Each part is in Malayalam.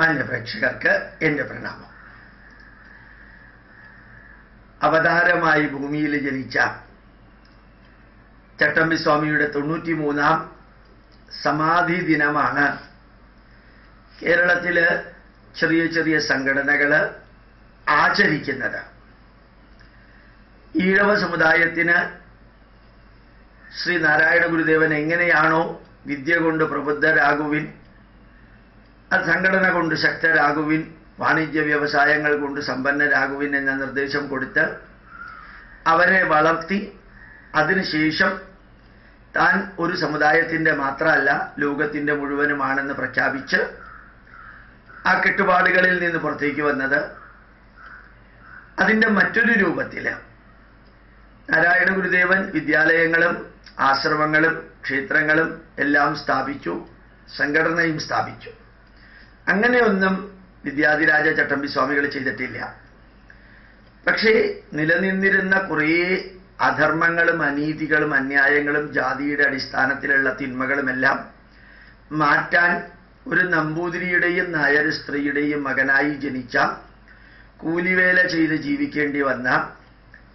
മാന്യപ്രേക്ഷകർക്ക് എന്റെ പ്രണാമം. അവതാരമായി ഭൂമിയിൽ ജനിച്ച ചട്ടമ്പി സ്വാമിയുടെ തൊണ്ണൂറ്റി മൂന്നാം സമാധി ദിനമാണ് കേരളത്തിൽ ചെറിയ ചെറിയ സംഘടനകൾ ആചരിക്കുന്നത്. ഈഴവ സമുദായത്തിന് ശ്രീ നാരായണ ഗുരുദേവൻ എങ്ങനെയാണോ വിദ്യ കൊണ്ട് പ്രബുദ്ധരാകുവിൻ സംഘടന കൊണ്ട് ശക്തരാകുവിൻ വാണിജ്യ വ്യവസായങ്ങൾ കൊണ്ട് സമ്പന്നരാകുവിൻ എന്ന നിർദ്ദേശം കൊടുത്ത് അവരെ വളർത്തി അതിനുശേഷം താൻ ഒരു സമുദായത്തിന്റെ മാത്രമല്ല ലോകത്തിന്റെ മുഴുവനുമാണെന്ന് പ്രഖ്യാപിച്ച് ആ കെട്ടുപാടുകളിൽ നിന്ന് പുറത്തേക്ക് വന്നത്. അതിന്റെ മറ്റൊരു രൂപത്തിൽ നാരായണ ഗുരുദേവൻ വിദ്യാലയങ്ങളും ആശ്രമങ്ങളും ക്ഷേത്രങ്ങളും എല്ലാം സ്ഥാപിച്ചു സംഘടനയും സ്ഥാപിച്ചു. അങ്ങനെയൊന്നും വിദ്യാധിരാജ ചട്ടമ്പി സ്വാമികൾ ചെയ്തിട്ടില്ല. പക്ഷേ നിലനിന്നിരുന്ന കുറേ അധർമ്മങ്ങളും അനീതികളും അന്യായങ്ങളും ജാതിയുടെ അടിസ്ഥാനത്തിലുള്ള തിന്മകളുമെല്ലാം മാറ്റാൻ ഒരു നമ്പൂതിരിയുടെയും നായർ സ്ത്രീയുടെയും മകനായി ജനിച്ച കൂലിവേല ചെയ്ത് ജീവിക്കേണ്ടി വന്ന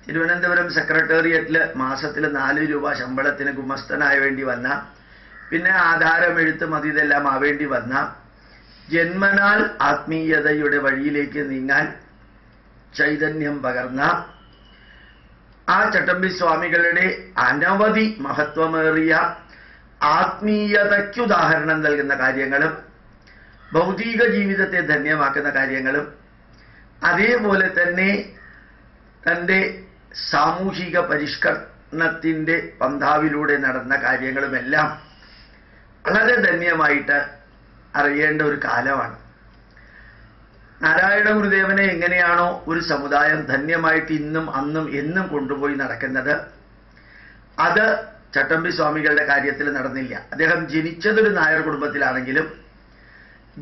തിരുവനന്തപുരം സെക്രട്ടേറിയറ്റിൽ മാസത്തിൽ നാല് രൂപ ശമ്പളത്തിന് ഗുമസ്തനായ വേണ്ടി വന്ന പിന്നെ ആധാരം എഴുത്ത് അതിതെല്ലാം ആവേണ്ടി വന്ന ജന്മനാൽ ആത്മീയതയുടെ വഴിയിലേക്ക് നീങ്ങാൻ ചൈതന്യം പകർന്ന ആ ചട്ടമ്പി സ്വാമികളുടെ അനവധി മഹത്വമേറിയ ആത്മീയതയ്ക്കുദാഹരണം നൽകുന്ന കാര്യങ്ങളും ഭൗതിക ജീവിതത്തെ ധന്യമാക്കുന്ന കാര്യങ്ങളും അതേപോലെ തന്നെ തന്റെ സാമൂഹിക പരിഷ്കരണത്തിന്റെ പന്താവിലൂടെ നടന്ന കാര്യങ്ങളുമെല്ലാം വളരെ ധന്യമായിട്ട് അറിയേണ്ട ഒരു കാലമാണ്. നാരായണ ഗുരുദേവനെ എങ്ങനെയാണോ ഒരു സമുദായം ധന്യമായിട്ട് ഇന്നും അന്നും എന്നും കൊണ്ടുപോയി നടക്കുന്നത് അത് ചട്ടമ്പി സ്വാമികളുടെ കാര്യത്തിൽ നടന്നില്ല. അദ്ദേഹം ജനിച്ചതൊരു നായർ കുടുംബത്തിലാണെങ്കിലും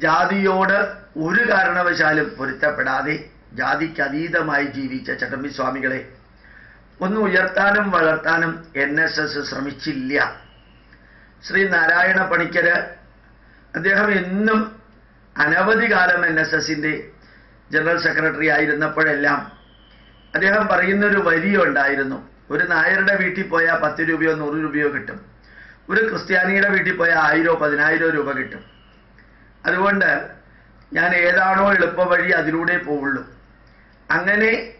ജാതിയോട് ഒരു കാരണവശാലും പൊരുത്തപ്പെടാതെ ജാതിക്ക് അതീതമായി ജീവിച്ച ചട്ടമ്പി സ്വാമികളെ ഒന്ന് ഉയർത്താനും വളർത്താനും എൻ ശ്രമിച്ചില്ല. ശ്രീ നാരായണ പണിക്കര് അദ്ദേഹം എന്നും അനവധി കാലം എൻ എസ് എസിന്റെ ജനറൽ സെക്രട്ടറി ആയിരുന്നപ്പോഴെല്ലാം അദ്ദേഹം പറയുന്നൊരു വരിയുണ്ടായിരുന്നു ഒരു നായരുടെ വീട്ടിൽ പോയാൽ പത്ത് രൂപയോ നൂറ് രൂപയോ കിട്ടും. ഒരു ക്രിസ്ത്യാനിയുടെ വീട്ടിൽ പോയാൽ ആയിരോ പതിനായിരോ രൂപ കിട്ടും. അതുകൊണ്ട് ഞാൻ ഏതാണോ എളുപ്പ വഴി അതിലൂടെ പോവുള്ളൂ. അങ്ങനെ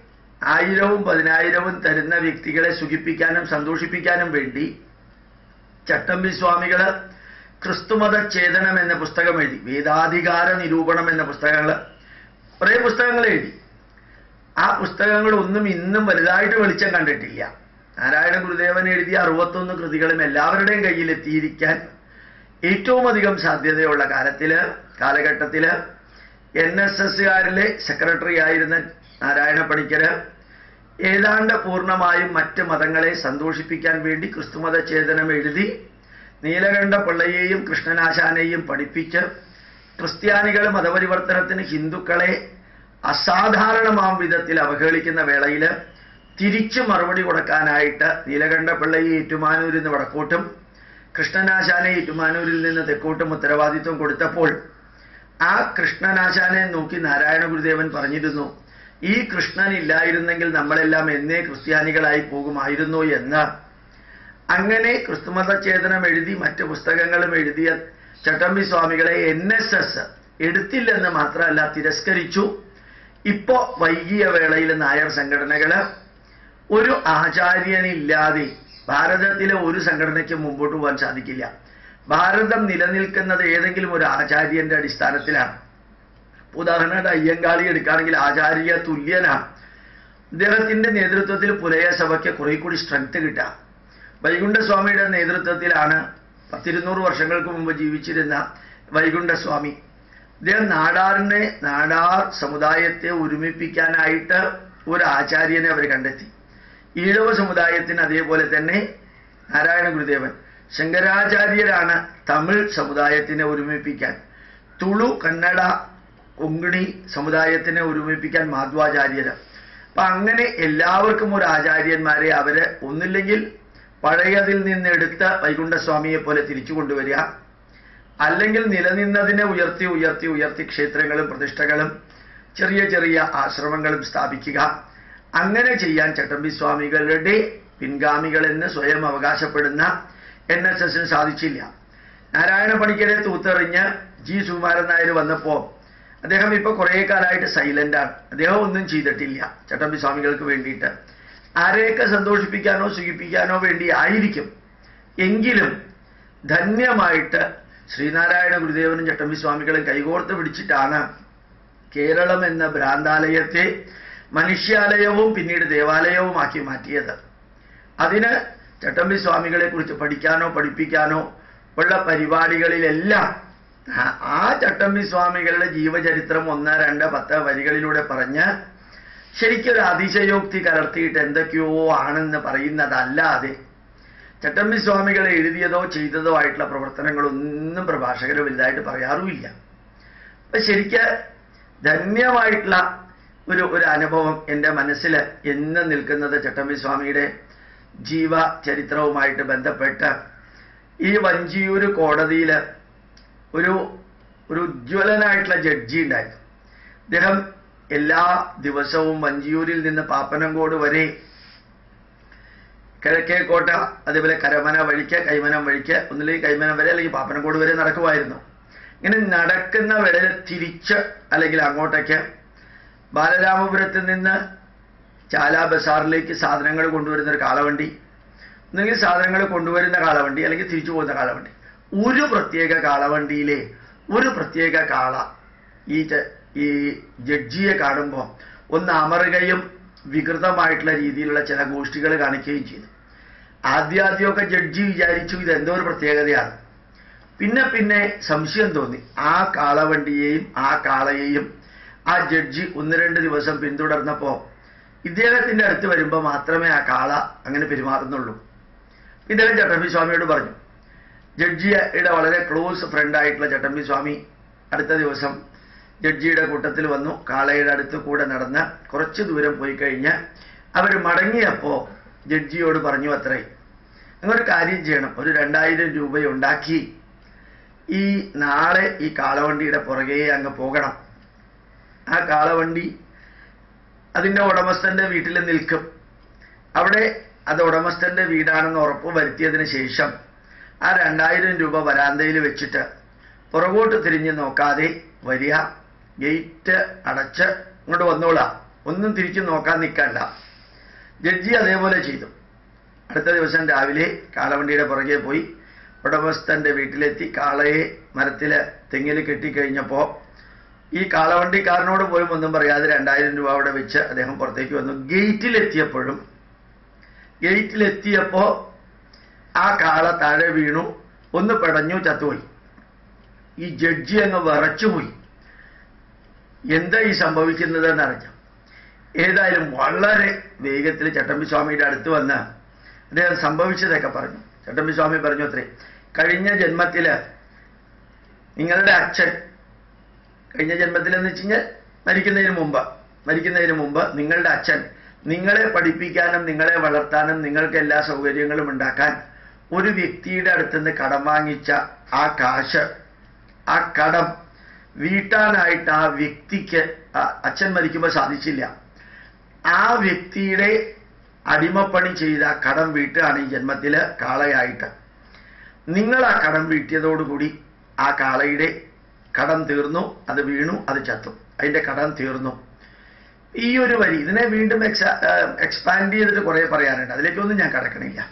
ആയിരവും പതിനായിരവും തരുന്ന വ്യക്തികളെ സുഖിപ്പിക്കാനും സന്തോഷിപ്പിക്കാനും വേണ്ടി ചട്ടമ്പി സ്വാമികൾ ക്രിസ്തുമത ചേതനം എന്ന പുസ്തകം എഴുതി വേദാധികാര നിരൂപണം എന്ന പുസ്തകങ്ങൾ കുറേ പുസ്തകങ്ങൾ എഴുതി. ആ പുസ്തകങ്ങളൊന്നും ഇന്നും വലുതായിട്ട് വെളിച്ചം കണ്ടിട്ടില്ല. നാരായണ ഗുരുദേവൻ എഴുതിയ അറുപത്തൊന്ന് കൃതികളും എല്ലാവരുടെയും കയ്യിൽ എത്തിയിരിക്കാൻ ഏറ്റവും അധികം സാധ്യതയുള്ള കാലത്തിൽ കാലഘട്ടത്തിൽ എൻ എസ് എസ്സുകാരിലെ സെക്രട്ടറി ആയിരുന്ന നാരായണ പണിക്കർ ഏതാണ്ട് പൂർണമായും മറ്റ് മതങ്ങളെ സന്തോഷിപ്പിക്കാൻ വേണ്ടി ക്രിസ്തുമത ഛേദനം എഴുതി നീലകണ്ഠ പിള്ളയെയും കൃഷ്ണനാശാനെയും പഠിപ്പിച്ച് ക്രിസ്ത്യാനികൾ മതപരിവർത്തനത്തിന് ഹിന്ദുക്കളെ അസാധാരണമാം വിധത്തിൽ അവഹേളിക്കുന്ന വേളയിൽ തിരിച്ചു മറുപടി കൊടുക്കാനായിട്ട് നീലകണ്ഠ പിള്ളയെ ഏറ്റുമാനൂരിൽ നിന്ന് വടക്കോട്ടും കൃഷ്ണനാശാനെ ഏറ്റുമാനൂരിൽ നിന്ന് തെക്കോട്ടും ഉത്തരവാദിത്വം കൊടുത്തപ്പോൾ ആ കൃഷ്ണനാശാനെ നോക്കി നാരായണ ഗുരുദേവൻ പറഞ്ഞിരുന്നു ഈ കൃഷ്ണൻ ഇല്ലായിരുന്നെങ്കിൽ നമ്മളെല്ലാം എന്നേ ക്രിസ്ത്യാനികളായി പോകുമായിരുന്നു എന്ന്. അങ്ങനെ ക്രിസ്തുമത ചേതനം എഴുതി മറ്റു പുസ്തകങ്ങളും എഴുതിയ ചട്ടമ്പി സ്വാമികളെ എൻ എസ് എസ് എടുത്തില്ലെന്ന് മാത്രമല്ല തിരസ്കരിച്ചു. ഇപ്പോ വൈകിയ വേളയിൽ നായർ സംഘടനകൾ ഒരു ആചാര്യനില്ലാതെ ഭാരതത്തിലെ ഒരു സംഘടനയ്ക്ക് മുമ്പോട്ട് പോകാൻ സാധിക്കില്ല. ഭാരതം നിലനിൽക്കുന്നത് ഏതെങ്കിലും ഒരു ആചാര്യന്റെ അടിസ്ഥാനത്തിലാണ്. ഉദാഹരണമായിട്ട് അയ്യങ്കാളി എടുക്കുകയാണെങ്കിൽ ആചാര്യ തുല്യനാണ്. അദ്ദേഹത്തിന്റെ നേതൃത്വത്തിൽ പുലയ സഭയ്ക്ക് കുറെ കൂടി സ്ട്രെങ്ത് കിട്ടുക. വൈകുണ്ഠസ്വാമിയുടെ നേതൃത്വത്തിലാണ് പത്തിരുന്നൂറ് വർഷങ്ങൾക്ക് മുമ്പ് ജീവിച്ചിരുന്ന വൈകുണ്ഠസ്വാമി. അദ്ദേഹം നാടാറിനെ നാടാർ സമുദായത്തെ ഒരുമിപ്പിക്കാനായിട്ട് ഒരു ആചാര്യനെ അവർ കണ്ടെത്തി. ഈഴവ സമുദായത്തിന് അതേപോലെ തന്നെ നാരായണ ഗുരുദേവൻ ശങ്കരാചാര്യരാണ് തമിഴ് സമുദായത്തിനെ ഒരുമിപ്പിക്കാൻ. തുളു കന്നഡ കൊങ്കിണി സമുദായത്തിനെ ഒരുമിപ്പിക്കാൻ മാധ്വാചാര്യര്. അപ്പൊ അങ്ങനെ എല്ലാവർക്കും ഒരു ആചാര്യന്മാരെ അവർ ഒന്നില്ലെങ്കിൽ പഴയതിൽ നിന്നെടുത്ത വൈകുണ്ഠസ്വാമിയെ പോലെ തിരിച്ചു കൊണ്ടുവരിക. അല്ലെങ്കിൽ നിലനിന്നതിനെ ഉയർത്തി ഉയർത്തി ഉയർത്തി ക്ഷേത്രങ്ങളും പ്രതിഷ്ഠകളും ചെറിയ ചെറിയ ആശ്രമങ്ങളും സ്ഥാപിക്കുക. അങ്ങനെ ചെയ്യാൻ ചട്ടമ്പി സ്വാമികളുടെ പിൻഗാമികളെന്ന് സ്വയം അവകാശപ്പെടുന്ന എൻ എസ് എസിന് സാധിച്ചില്ല. നാരായണ പണിക്കരെ തൂത്തെറിഞ്ഞ് ജി സുകുമാരൻ നായർ വന്നപ്പോൾ അദ്ദേഹം ഇപ്പൊ കുറേ കാലമായിട്ട് സൈലന്റ് ആണ്. അദ്ദേഹം ഒന്നും ചെയ്തിട്ടില്ല ചട്ടമ്പി സ്വാമികൾക്ക് വേണ്ടിയിട്ട്. ആരെയൊക്കെ സന്തോഷിപ്പിക്കാനോ സുഖിപ്പിക്കാനോ വേണ്ടി ആയിരിക്കും. എങ്കിലും ധന്യമായിട്ട് ശ്രീനാരായണ ഗുരുദേവനും ചട്ടമ്പി സ്വാമികളും കൈകോർത്ത് പിടിച്ചിട്ടാണ് കേരളം എന്ന ഭ്രാന്താലയത്തെ മനുഷ്യാലയവും പിന്നീട് ദേവാലയവുമാക്കി മാറ്റിയത്. അതിന് ചട്ടമ്പി സ്വാമികളെ കുറിച്ച് പഠിക്കാനോ പഠിപ്പിക്കാനോ ഉള്ള പരിപാടികളിലെല്ലാം ആ- ചട്ടമ്പി സ്വാമികളുടെ ജീവചരിത്രം ഒന്ന് രണ്ട് പത്ത് വരികളിലൂടെ പറഞ്ഞ് ശരിക്കൊരു അതിശയോക്തി കലർത്തിയിട്ട് എന്തൊക്കെയോ ആണെന്ന് പറയുന്നതല്ലാതെ ചട്ടമ്പി സ്വാമികൾ എഴുതിയതോ ചെയ്തതോ ആയിട്ടുള്ള പ്രവർത്തനങ്ങളൊന്നും പ്രഭാഷകർ വലുതായിട്ട് പറയാറുമില്ല. അപ്പൊ ശരിക്ക് ധന്യമായിട്ടുള്ള ഒരു ഒരു അനുഭവം എന്റെ മനസ്സിൽ എന്ന് നിൽക്കുന്നത് ചട്ടമ്പി സ്വാമിയുടെ ജീവ ചരിത്രവുമായിട്ട് ബന്ധപ്പെട്ട് ഈ വഞ്ചിയൂർ കോടതിയിൽ ഒരു ഒരു ഉജ്ജ്വലനായിട്ടുള്ള ജഡ്ജി ഉണ്ടായിരുന്നു. അദ്ദേഹം എല്ലാ ദിവസവും വഞ്ചിയൂരിൽ നിന്ന് പാപ്പനംകോട് വരെ കിഴക്കേക്കോട്ട അതേപോലെ കരമന വഴിക്ക് കൈമനം വഴിക്ക് ഒന്നില്ലെങ്കിൽ കൈമനം വരെ അല്ലെങ്കിൽ പാപ്പനംകോട് വരെ നടക്കുമായിരുന്നു. ഇങ്ങനെ നടക്കുന്ന വേളയിൽ തിരിച്ച് അല്ലെങ്കിൽ അങ്ങോട്ടേക്ക് ബാലരാമപുരത്ത് നിന്ന് ചാല ബസാറിലേക്ക് സാധനങ്ങൾ കൊണ്ടുവരുന്ന ഒരു കാളവണ്ടി ഒന്നുകിൽ സാധനങ്ങൾ കൊണ്ടുവരുന്ന കാളവണ്ടി അല്ലെങ്കിൽ തിരിച്ചു പോകുന്ന കാളവണ്ടി. ഒരു പ്രത്യേക കാളവണ്ടിയിലെ ഒരു പ്രത്യേക കാള ഈ ഈ ജഡ്ജിയെ കാണുമ്പോൾ ഒന്ന് അമറുകയും വികൃതമായിട്ടുള്ള രീതിയിലുള്ള ചില ഗോഷ്ഠികൾ കാണിക്കുകയും ചെയ്തു. ആദ്യാദ്യമൊക്കെ ജഡ്ജി വിചാരിച്ചു ഇത് എന്തോ ഒരു പ്രത്യേകതയാണ്. പിന്നെ പിന്നെ സംശയം തോന്നി. ആ കാളവണ്ടിയെയും ആ കാളയെയും ആ ജഡ്ജി ഒന്ന് രണ്ട് ദിവസം പിന്തുടർന്നപ്പോൾ ഇദ്ദേഹത്തിന്റെ അടുത്ത് വരുമ്പോൾ മാത്രമേ ആ കാള അങ്ങനെ പെരുമാറുന്നുള്ളൂ. ഇദ്ദേഹം ചട്ടമ്പി സ്വാമിയോട് പറഞ്ഞു ജഡ്ജിയുടെ വളരെ ക്ലോസ് ഫ്രണ്ട് ആയിട്ടുള്ള ചട്ടമ്പി സ്വാമി അടുത്ത ദിവസം ജഡ്ജിയുടെ കൂട്ടത്തിൽ വന്നു. കാളയുടെ അടുത്ത് കൂടെ നടന്ന് കുറച്ച് ദൂരം പോയി കഴിഞ്ഞ് അവർ മടങ്ങിയപ്പോൾ ജഡ്ജിയോട് പറഞ്ഞു അത്രേ. നിങ്ങളൊരു കാര്യം ചെയ്യണം. ഒരു രണ്ടായിരം രൂപയുണ്ടാക്കി ഈ നാളെ ഈ കാളവണ്ടിയുടെ പുറകെ അങ്ങ് പോകണം. ആ കാളവണ്ടി അതിന്റെ ഉടമസ്ഥന്റെ വീട്ടിൽ നിൽക്കും. അവിടെ അത് ഉടമസ്ഥന്റെ വീടാണെന്ന് ഉറപ്പ് വരുത്തിയതിന് ശേഷം ആ രണ്ടായിരം രൂപ വരാന്തയിൽ വെച്ചിട്ട് പുറകോട്ട് തിരിഞ്ഞ് നോക്കാതെ വരിക. ഗേറ്റ് അടച്ച് ഇങ്ങോട്ട് വന്നോളാ. ഒന്നും തിരിച്ചു നോക്കാൻ നിൽക്കണ്ട. ജഡ്ജി അതേപോലെ ചെയ്തു. അടുത്ത ദിവസം രാവിലെ കാളവണ്ടിയുടെ പുറകെ പോയി ഉടമസ്ഥന്റെ വീട്ടിലെത്തി കാളയെ മരത്തിൽ തെങ്ങിൽ കെട്ടിക്കഴിഞ്ഞപ്പോ ഈ കാളവണ്ടിക്കാരനോട് പോലും ഒന്നും പറയാതെ രണ്ടായിരം രൂപ അവിടെ വെച്ച് അദ്ദേഹം പുറത്തേക്ക് വന്നു. ഗേറ്റിലെത്തിയപ്പോഴും ഗേറ്റിലെത്തിയപ്പോ ആ കാള താഴെ വീണു. ഒന്ന് പെടഞ്ഞു ചത്തുപോയി. ഈ ജഡ്ജി അങ്ങ് വിറച്ചുപോയി. എന്താ ഈ സംഭവിക്കുന്നത് എന്നറിഞ്ഞു ഏതായാലും വളരെ വേഗത്തിൽ ചട്ടമ്പി സ്വാമിയുടെ അടുത്ത് വന്ന് അദ്ദേഹം സംഭവിച്ചതൊക്കെ പറഞ്ഞു. ചട്ടമ്പി സ്വാമി പറഞ്ഞു അത്രേ. കഴിഞ്ഞ ജന്മത്തിൽ നിങ്ങളുടെ അച്ഛൻ കഴിഞ്ഞ ജന്മത്തിലെന്ന് വെച്ച് കഴിഞ്ഞാൽ മരിക്കുന്നതിന് മുമ്പ് മരിക്കുന്നതിന് മുമ്പ് നിങ്ങളുടെ അച്ഛൻ നിങ്ങളെ പഠിപ്പിക്കാനും നിങ്ങളെ വളർത്താനും നിങ്ങൾക്ക് എല്ലാ സൗകര്യങ്ങളും ഉണ്ടാക്കാൻ ഒരു വ്യക്തിയുടെ അടുത്തുനിന്ന് കടം വാങ്ങിച്ച ആ കാശ് ആ കടം വീട്ടാനായിട്ട് ആ വ്യക്തിക്ക് അച്ഛൻ മരിക്കുമ്പോൾ സാധിച്ചില്ല. ആ വ്യക്തിയുടെ അടിമപ്പണി ചെയ്ത കടം വീട്ടുകയാണ് ഈ ജന്മത്തിൽ കാളയായിട്ട്. നിങ്ങൾ ആ കടം വീട്ടിയതോടുകൂടി ആ കാളയുടെ കടം തീർന്നു അത് വീണു അത് ചത്തു. അതിന്റെ കടം തീർന്നു. ഈ ഒരു വരി ഇതിനെ വീണ്ടും എക്സ്പാൻഡ് ചെയ്തിട്ട് കുറെ പറയാനുണ്ട്. അതിലേക്കൊന്നും ഞാൻ കടക്കണില്ല.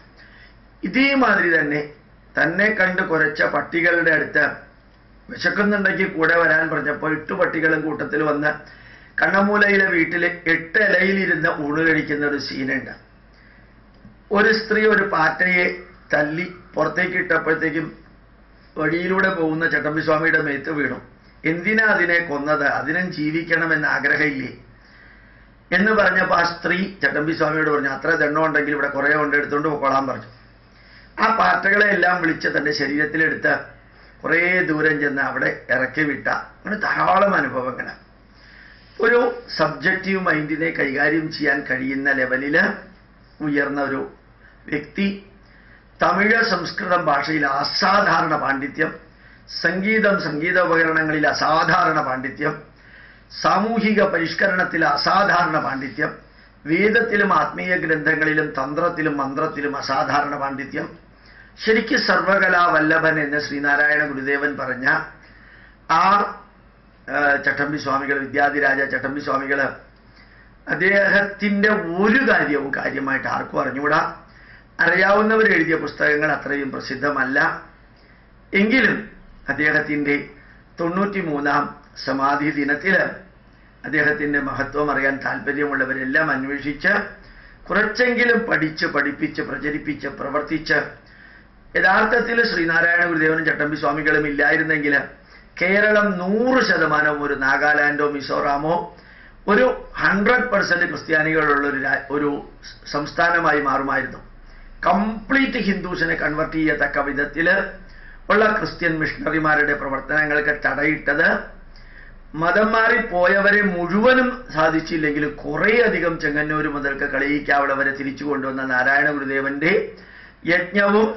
ഇതേമാതിരി തന്നെ തന്നെ കണ്ട് കുരച്ച പട്ടികളുടെ അടുത്ത് വിശക്കുന്നുണ്ടെങ്കിൽ കൂടെ വരാൻ പറഞ്ഞപ്പോൾ എട്ട് പട്ടികളും കൂട്ടത്തിൽ വന്ന് കണ്ണമൂലയിലെ വീട്ടിൽ എട്ട് ഇലയിലിരുന്ന് ഊണ് കഴിക്കുന്ന ഒരു സീനുണ്ട്. ഒരു സ്ത്രീ ഒരു പാറ്റയെ തല്ലി പുറത്തേക്ക് ഇട്ടപ്പോഴത്തേക്കും വഴിയിലൂടെ പോകുന്ന ചട്ടമ്പിസ്വാമിയുടെ മേത്ത് വീണു. എന്തിനാ അതിനെ കൊന്നത്? അതിനും ജീവിക്കണമെന്ന് ആഗ്രഹമില്ലേ? എന്ന് പറഞ്ഞപ്പോൾ ആ സ്ത്രീ ചട്ടമ്പിസ്വാമിയോട് പറഞ്ഞു അത്ര ദണ്ണം ഉണ്ടെങ്കിൽ ഇവിടെ കുറേ ഉണ്ട് എടുത്തുകൊണ്ട് പോയിക്കോളാൻ പറഞ്ഞു. ആ പാറ്റകളെ എല്ലാം വിളിച്ച് തന്റെ ശരീരത്തിലെടുത്ത് കുറേ ദൂരം ചെന്ന് അവിടെ ഇറക്കി വിട്ട. അങ്ങനെ ധാരാളം അനുഭവങ്ങൾ ഒരു സബ്ജക്റ്റീവ് മൈൻഡിനെ കൈകാര്യം ചെയ്യാൻ കഴിയുന്ന ലെവലിൽ ഉയർന്ന ഒരു വ്യക്തി തമിഴ് സംസ്കൃതം ഭാഷയിൽ അസാധാരണ പാണ്ഡിത്യം സംഗീതം സംഗീത ഉപകരണങ്ങളിൽ അസാധാരണ പാണ്ഡിത്യം സാമൂഹിക പരിഷ്കരണത്തിൽ അസാധാരണ പാണ്ഡിത്യം വേദത്തിലും ആത്മീയ ഗ്രന്ഥങ്ങളിലും തന്ത്രത്തിലും മന്ത്രത്തിലും അസാധാരണ പാണ്ഡിത്യം ശരിക്ക് സർവകലാ വല്ലഭൻ എന്ന് ശ്രീനാരായണ ഗുരുദേവൻ പറഞ്ഞ ആ ആ, ചട്ടമ്പി സ്വാമികൾ വിദ്യാധിരാജ ചട്ടമ്പി സ്വാമികൾ അദ്ദേഹത്തിന്റെ ഒരു കാര്യവും കാര്യമായിട്ട് ആർക്കും അറിഞ്ഞുകൂടാ. അറിയാവുന്നവർ എഴുതിയ പുസ്തകങ്ങൾ അത്രയും പ്രസിദ്ധമല്ല. എങ്കിലും അദ്ദേഹത്തിന്റെ തൊണ്ണൂറ്റി മൂന്നാം സമാധി ദിനത്തിൽ അദ്ദേഹത്തിന്റെ മഹത്വം അറിയാൻ താല്പര്യമുള്ളവരെല്ലാം അന്വേഷിച്ച് കുറച്ചെങ്കിലും പഠിച്ച് പഠിപ്പിച്ച് പ്രചരിപ്പിച്ച് പ്രവർത്തിച്ച് യഥാർത്ഥത്തിൽ ശ്രീനാരായണ ഗുരുദേവനും ചട്ടമ്പി സ്വാമികളും ഇല്ലായിരുന്നെങ്കിൽ കേരളം നൂറ് ശതമാനവും ഒരു നാഗാലാൻഡോ മിസോറാമോ ഒരു ഹൺഡ്രഡ് പെർസെന്റ് ക്രിസ്ത്യാനികളുള്ള ഒരു ഒരു സംസ്ഥാനമായി മാറുമായിരുന്നു. കംപ്ലീറ്റ് ഹിന്ദുസിനെ കൺവെർട്ട് ചെയ്യത്തക്ക വിധത്തിൽ ഉള്ള ക്രിസ്ത്യൻ മിഷണറിമാരുടെ പ്രവർത്തനങ്ങൾക്ക് തടയിട്ടത് മതം മാറി പോയവരെ മുഴുവനും സാധിച്ചില്ലെങ്കിലും കുറേയധികം ചെങ്ങന്നൂർ മുതൽക്ക് കളിയിക്കാവിടെ വരെ തിരിച്ചു കൊണ്ടുവന്ന നാരായണ ഗുരുദേവന്റെ യജ്ഞവും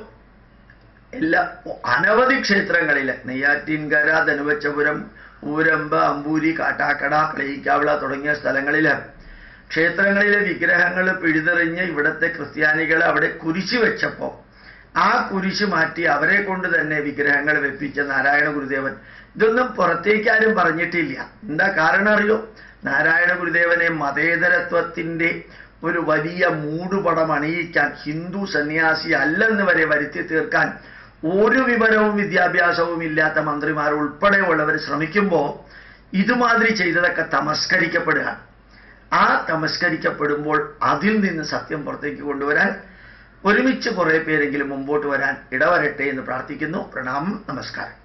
എല്ലാ അനവധി ക്ഷേത്രങ്ങളിൽ നെയ്യാറ്റിൻകര ധനുവച്ചപുരം ഊരമ്പ അമ്പൂരി കാട്ടാക്കട കളിയിക്കാവിള തുടങ്ങിയ സ്ഥലങ്ങളിൽ ക്ഷേത്രങ്ങളിലെ വിഗ്രഹങ്ങൾ പിഴുതെറിഞ്ഞ് ഇവിടുത്തെ ക്രിസ്ത്യാനികൾ അവിടെ കുരിശ് വെച്ചപ്പോൾ ആ കുരിശ് മാറ്റി അവരെ കൊണ്ട് തന്നെ വിഗ്രഹങ്ങൾ വെപ്പിച്ച നാരായണ ഗുരുദേവൻ. ഇതൊന്നും പുറത്തേക്കാരും പറഞ്ഞിട്ടില്ല. എന്താ കാരണം അറിയോ? നാരായണ ഗുരുദേവനെ മതേതരത്വത്തിന്റെ ഒരു വലിയ മൂടുപടം അണിയിക്കാൻ ഹിന്ദു സന്യാസി അല്ലെന്ന് വരെ വരുത്തി തീർക്കാൻ ഒരു വിവരവും വിദ്യാഭ്യാസവും ഇല്ലാത്ത മന്ത്രിമാർ ഉൾപ്പെടെയുള്ളവർ ശ്രമിക്കുമ്പോൾ ഇതുമാതിരി ചെയ്തതൊക്കെ തമസ്കരിക്കപ്പെടുക. ആ തമസ്കരിക്കപ്പെടുമ്പോൾ അതിൽ നിന്ന് സത്യം പുറത്തേക്ക് കൊണ്ടുവരാൻ ഒരുമിച്ച് കുറേ പേരെങ്കിലും മുമ്പോട്ട് വരാൻ ഇടവരട്ടെ എന്ന് പ്രാർത്ഥിക്കുന്നു. പ്രണാമം. നമസ്കാരം.